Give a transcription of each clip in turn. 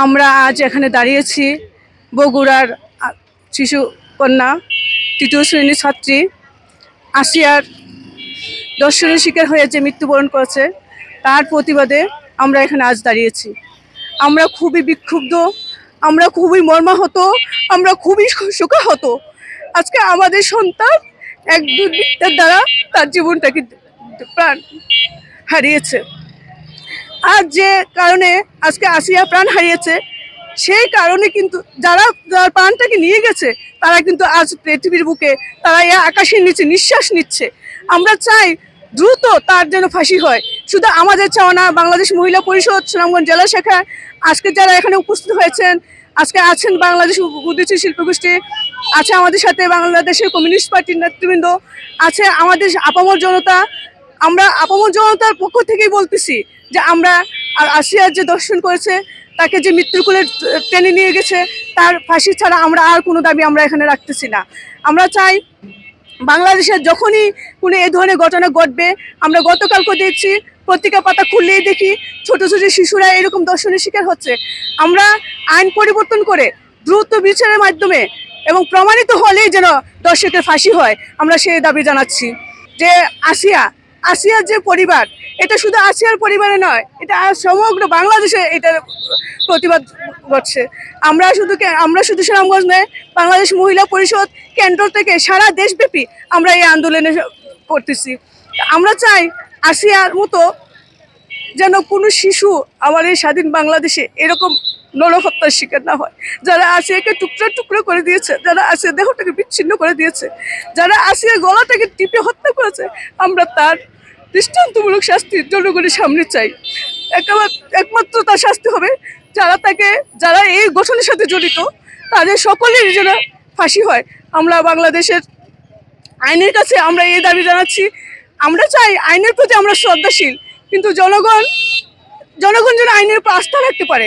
আমরা আজ এখানে দাঁড়িয়েছি, বগুড়ার শিশু কন্যা, তৃতীয় শ্রেণির ছাত্রী, আসিয়ার দর্শনের শিকার হয়ে যে মৃত্যুবরণ করেছে, তার প্রতিবাদে আমরা এখানে আজ দাঁড়িয়েছি। আমরা খুবই বিক্ষুব্ধ, আমরা খুবই মর্মাহত, আমরা খুবই শোকাহত। আজকে আমাদের সন্তান এক দুর্বৃত্তের দ্বারা তার জীবনটাকে প্রাণ হারিয়েছে। আর যে কারণে আজকে আসিয়া প্রাণ হারিয়েছে, সেই কারণে কিন্তু যারা প্রাণটাকে নিয়ে গেছে, তারা কিন্তু আজ পৃথিবীর বুকে, তারা এ আকাশের নিচে নিঃশ্বাস নিচ্ছে। আমরা চাই দ্রুত তার যেন ফাঁসি হয়। শুধু আমাদের চাওয়া না, বাংলাদেশ মহিলা পরিষদ, সুনামগঞ্জ জেলা শাখা, আজকে যারা এখানে উপস্থিত হয়েছেন, আজকে আছেন বাংলাদেশ উদীচী শিল্পগোষ্ঠী, আছে আমাদের সাথে বাংলাদেশের কমিউনিস্ট পার্টির নেতৃবৃন্দ, আছে আমাদের আপামর জনতা আমরা আপামর জনতার পক্ষ থেকেই বলতেছি যে আমরা আর আসিয়ার যে দর্শন করেছে, তাকে যে মৃত্যুর কোলে টেনে নিয়ে গেছে, তার ফাঁসি ছাড়া আমরা আর কোনো দাবি আমরা এখানে রাখতেছি না। আমরা চাই বাংলাদেশের যখনই কোনো এই ধরনের ঘটনা ঘটবে, আমরা গতকালকে দেখছি, পত্রিকা পাতা খুললেই দেখি ছোট ছোট শিশুরা এরকম দর্শনের শিকার হচ্ছে। আমরা আইন পরিবর্তন করে দ্রুত বিচারের মাধ্যমে এবং প্রমাণিত হলেই যেন দর্শকের ফাঁসি হয়, আমরা সেই দাবি জানাচ্ছি যে আসিয়া আসিয়ার যে পরিবার, এটা শুধু আসিয়ার পরিবারে নয়, এটা সমগ্র বাংলাদেশে এটার প্রতিবাদ করছে। আমরা শুধু আমরা শুধু সুনামগঞ্জ নয়, বাংলাদেশ মহিলা পরিষদ কেন্দ্র থেকে সারা দেশব্যাপী আমরা এই আন্দোলনে করতেছি। আমরা চাই আসিয়ার মতো যেন কোনো শিশু আমার এই স্বাধীন বাংলাদেশে এরকম নরহত্যার শিকার না হয়। যারা আসিয়াকে টুকরো টুকরো করে দিয়েছে, যারা আসিয়া দেহটাকে বিচ্ছিন্ন করে দিয়েছে, যারা আসিয়া গলাটাকে টিপে হত্যা করেছে, আমরা তার দৃষ্টান্তমূলক শাস্তি জনগণের সামনে চাই। একমাত্র তার শাস্তি হবে যারা তাকে, যারা এই গঠনের সাথে জড়িত, তাদের সকলের যেন ফাঁসি হয়। আমরা বাংলাদেশের আইনের কাছে আমরা এই দাবি জানাচ্ছি। আমরা চাই আইনের প্রতি আমরা শ্রদ্ধাশীল, কিন্তু জনগণ জনগণ যেন আইনের উপর আস্থা রাখতে পারে,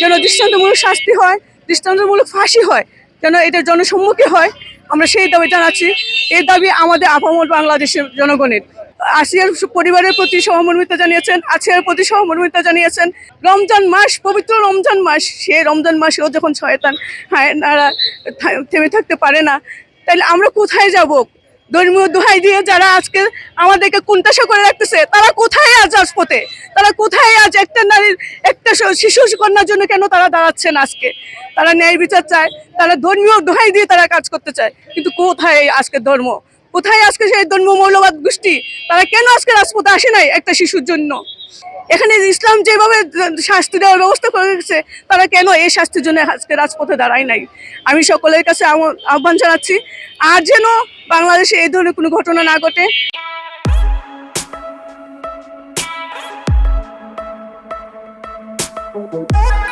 যেন দৃষ্টান্তমূলক শাস্তি হয়, দৃষ্টান্তমূলক ফাঁসি হয়, যেন এটা জনসম্মুখে হয়। আমরা সেই দাবি জানাচ্ছি। এই দাবি আমাদের আপামর বাংলাদেশের জনগণের। আসিয়ার পরিবারের প্রতি সহমর্মিতা জানিয়েছেন আসিয়ার প্রতি সহমর্মিতা জানিয়েছেন। রমজান মাস, পবিত্র রমজান মাস, সে রমজান মাসেও যখন শয়তান হ্যাঁ নারা থেমে থাকতে পারে না তাহলে আমরা কোথায় যাব? ধর্মীয় দোহাই দিয়ে যারা আজকে আমাদেরকে কুণ্ঠাসা করে রাখতেছে, তারা কোথায় আজ রাজপথে? তারা কোথায় আজ একটা নারীর, একটা শিশু কন্যার জন্য কেন তারা দাঁড়াচ্ছেন আজকে? তারা ন্যায় বিচার চায়, তারা ধর্মীয় দোহাই দিয়ে তারা কাজ করতে চায়, কিন্তু কোথায় আজকে ধর্ম? কোথায় আজকে সেই ধর্ম মৌলবাদ গোষ্ঠী? তারা কেন আজকে রাজপথে আসে নাই একটা শিশুর জন্য? এখানে ইসলাম যেভাবে শাস্তি দেওয়ার ব্যবস্থা করে রেখেছে, তারা কেন এই শাস্তির জন্য আজকে রাজপথে দাঁড়ায় নাই? আমি সকলের কাছে আহ্বান- জানাচ্ছি, আর যেন বাংলাদেশে এই ধরনের কোনো ঘটনা না ঘটে। Thank